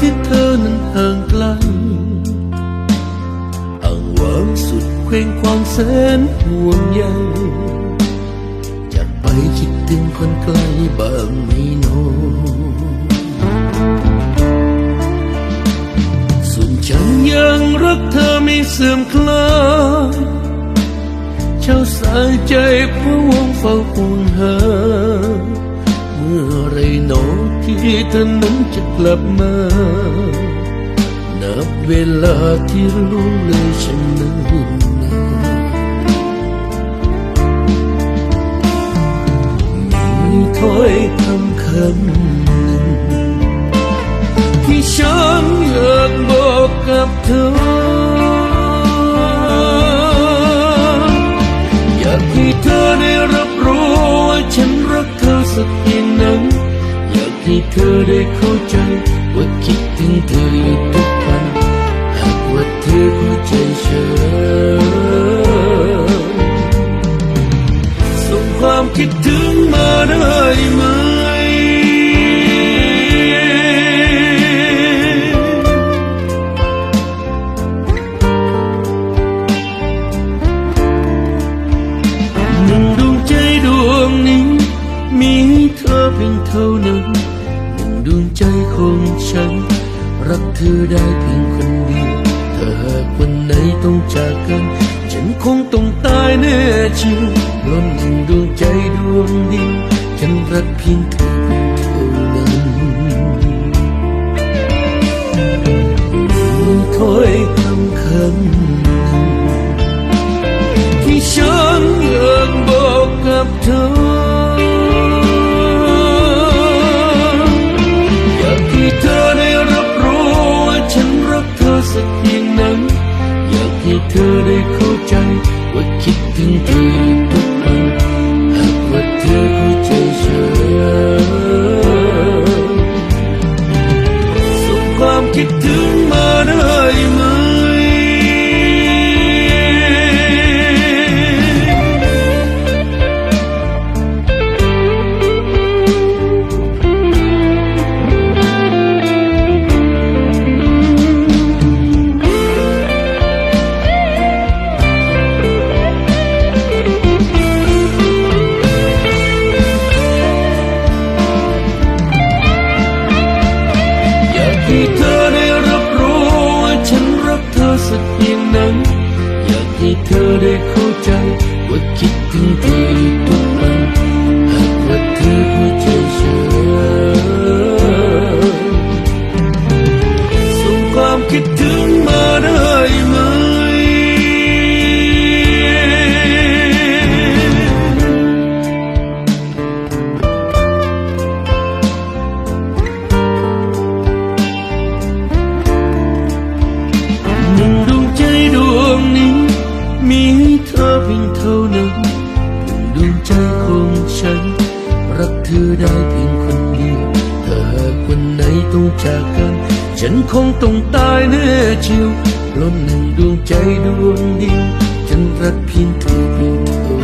ที่เธอนั้นห่างไกลอ้างวางสุดเคว้งควางแสนห่วงใยจากไปคิดถึงคนไกลบ้างไม่นอส่วนฉันยังรักเธอไม่เสื่อมคลายเช่าสายใจพะวงเฝ้าห่วงหา เธอนั้นจะกลับมา นับเวลาที่รู้เลยฉันนั้นนานมีถ้อยคำคำหนึ่งที่ฉันอยากบอกกับเธอ อยากให้เธอได้รับรู้ว่าฉันรักเธอสัก ให้เธอได้เข้าใจว่าคิดถึงเธออยู่ทุกวันหากว่าเธอเข้าใจฉันส่งความคิดถึงมาได้ไหมหนึ่งดวงใจดวงนี้มีเธอเพียงเท่านั้น อได้เพียงคนเดียวถ้าหากวันไหนต้องจากกัน ฉันคงต้องตายแน่เชียวราะหนึ่งดวงใจดวงเดียวฉันรักเพียงเธอเท่านั้นถ้อยคำคำ เธอได้เข้าใจ ว่าคิดถึงเธออยู่ทุกวันหากว่าเธอเข้าใจฉันส่งความคิดถึง ให้เธอได้เข้าใจว่าคิดถึงเธอทุก ใจของฉัน รักเธอได้เพียงคนเดียวถ้าหากวันไหนต้องจากกัน ฉันคงต้องตายแน่เชียวล้นหนึ่งดวงใจดวงเดียวฉันรักเพียงเธอเพียงเธอ